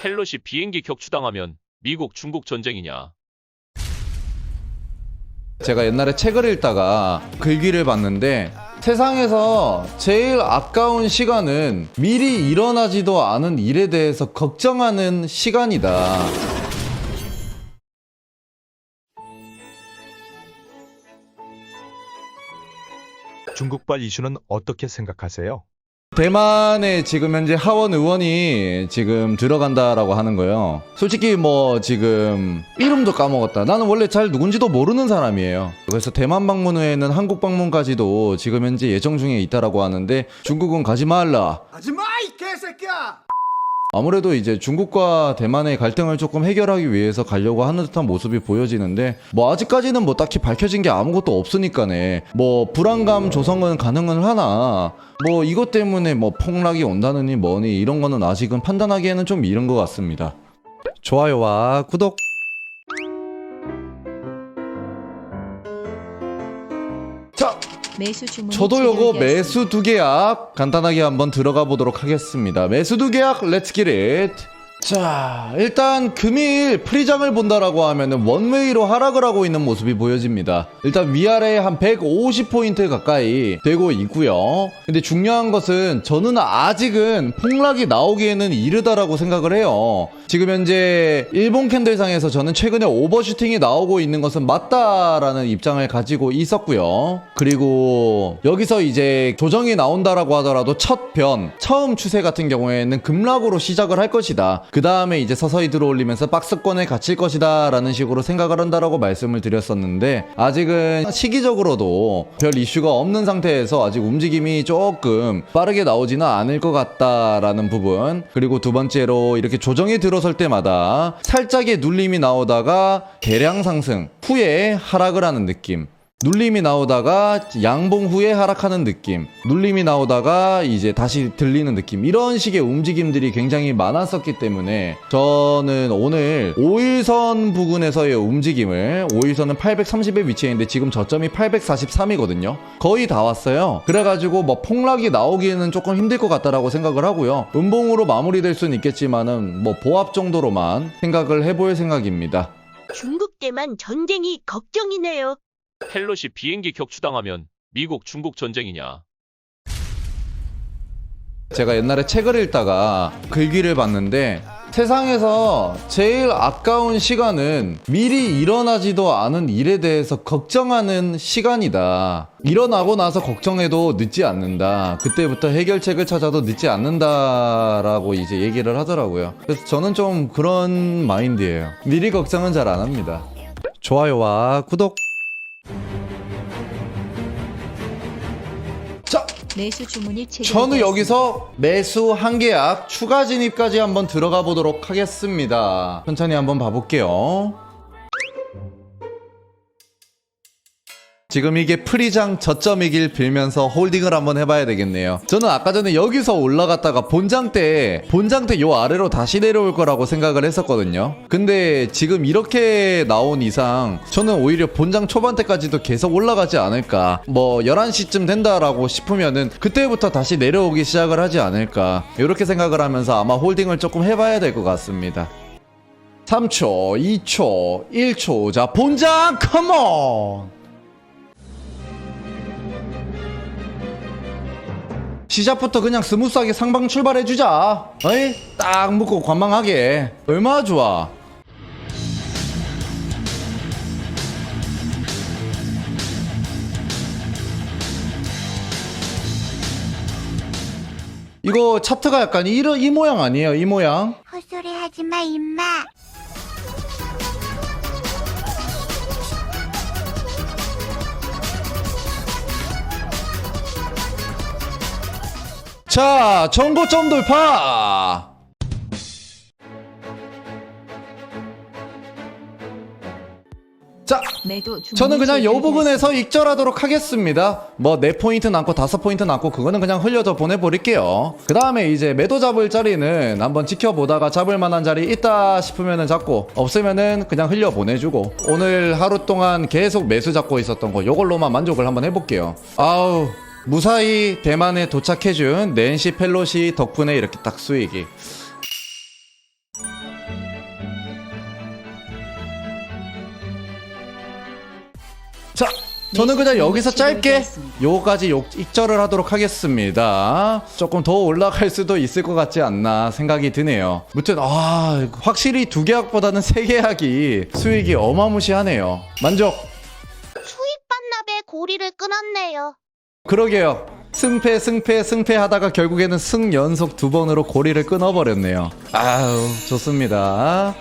펠롯이 비행기 격추당하면 미국 중국 전쟁이냐. 제가 옛날에 책을 읽다가 글귀를 봤는데 세상에서 제일 아까운 시간은 미리 일어나지도 않은 일에 대해서 걱정하는 시간이다. 중국발 이슈는 어떻게 생각하세요? 대만에 지금 현재 하원 의원이 지금 들어간다라고 하는 거예요. 솔직히 뭐 지금 이름도 까먹었다. 나는 원래 잘 누군지도 모르는 사람이에요. 그래서 대만 방문 후에는 한국 방문까지도 지금 현재 예정 중에 있다라고 하는데 중국은 가지 말라. 하지마 이 개새끼야! 아무래도 이제 중국과 대만의 갈등을 조금 해결하기 위해서 가려고 하는 듯한 모습이 보여지는데 뭐 아직까지는 뭐 딱히 밝혀진 게 아무것도 없으니까네. 뭐 불안감 조성은 가능은 하나. 뭐 이것 때문에 뭐 폭락이 온다느니 뭐니 이런 거는 아직은 판단하기에는 좀 이른 것 같습니다. 좋아요와 구독 매수 주문이 저도 요거. 매수 두 계약 간단하게 한번 들어가 보도록 하겠습니다. 매수 두 계약 렛츠 기릿. 자, 일단 금일 프리장을 본다라고 하면은 원웨이로 하락을 하고 있는 모습이 보여집니다. 일단 위아래에 한 150포인트 가까이 되고 있고요. 근데 중요한 것은 저는 아직은 폭락이 나오기에는 이르다라고 생각을 해요. 지금 현재 일본 캔들상에서 저는 최근에 오버슈팅이 나오고 있는 것은 맞다라는 입장을 가지고 있었고요. 그리고 여기서 이제 조정이 나온다라고 하더라도 첫 변, 처음 추세 같은 경우에는 급락으로 시작을 할 것이다. 그 다음에 이제 서서히 들어올리면서 박스권에 갇힐 것이다. 라는 식으로 생각을 한다라고 말씀을 드렸었는데, 아직은 시기적으로도 별 이슈가 없는 상태에서 아직 움직임이 조금 빠르게 나오지는 않을 것 같다라는 부분. 그리고 두 번째로 이렇게 조정이 들어설 때마다 살짝의 눌림이 나오다가 대량 상승 후에 하락을 하는 느낌. 눌림이 나오다가 양봉 후에 하락하는 느낌, 눌림이 나오다가 이제 다시 들리는 느낌, 이런 식의 움직임들이 굉장히 많았었기 때문에 저는 오늘 5일선 부근에서의 움직임을 5일선은 830에 위치해 있는데 지금 저점이 843이거든요. 거의 다 왔어요. 그래가지고 뭐 폭락이 나오기에는 조금 힘들 것 같다라고 생각을 하고요. 음봉으로 마무리될 수는 있겠지만은 뭐 보합 정도로만 생각을 해볼 생각입니다. 중국 대만 전쟁이 걱정이네요. 펠롯이 비행기 격추당하면 미국 중국 전쟁이냐. 제가 옛날에 책을 읽다가 글귀를 봤는데 세상에서 제일 아까운 시간은 미리 일어나지도 않은 일에 대해서 걱정하는 시간이다. 일어나고 나서 걱정해도 늦지 않는다. 그때부터 해결책을 찾아도 늦지 않는다라고 이제 얘기를 하더라고요. 그래서 저는 좀 그런 마인드예요. 미리 걱정은 잘 안 합니다. 좋아요와 구독. 매수 주문이 체결되었습니다. 저는 여기서 매수 한 계약 추가 진입까지 한번 들어가 보도록 하겠습니다. 천천히 한번 봐볼게요. 지금 이게 프리장 저점이길 빌면서 홀딩을 한번 해봐야 되겠네요. 저는 아까 전에 여기서 올라갔다가 본장 때, 본장 때 요 아래로 다시 내려올 거라고 생각을 했었거든요. 근데 지금 이렇게 나온 이상, 저는 오히려 본장 초반 때까지도 계속 올라가지 않을까. 뭐, 11시쯤 된다라고 싶으면은, 그때부터 다시 내려오기 시작을 하지 않을까. 이렇게 생각을 하면서 아마 홀딩을 조금 해봐야 될 것 같습니다. 3초, 2초, 1초. 자, 본장, 컴온! 시작부터 그냥 스무스하게 상방 출발해주자. 어이? 딱 묶고 관망하게. 얼마나 좋아. 이거 차트가 약간 이, 이 모양 아니에요? 이 모양? 헛소리 하지 마, 임마. 자, 정보점 돌파! 자, 저는 그냥. 부분에서 익절하도록 하겠습니다. 뭐, 4포인트 남고 5포인트 남고 그거는 그냥 흘려서 보내버릴게요. 그 다음에 이제 매도 잡을 자리는 한번 지켜보다가 잡을 만한 자리 있다 싶으면은 잡고, 없으면은 그냥 흘려 보내주고, 오늘 하루 동안 계속 매수 잡고 있었던 거, 요걸로만 만족을 한번 해볼게요. 아우, 무사히 대만에 도착해준 낸시 펠로시 덕분에 이렇게 딱 수익이 자 저는 그냥 네, 여기서 짧게 요까지 욕, 익절을 하도록 하겠습니다. 조금 더 올라갈 수도 있을 것 같지 않나 생각이 드네요. 무튼 아 확실히 두 개 학보다는 세 개 학이 수익이 어마무시하네요. 만족. 수익 반납에 고리를 끊었네요. 그러게요. 승패 승패 승패 하다가 결국에는 승 연속 두 번으로 고리를 끊어버렸네요. 아우 좋습니다.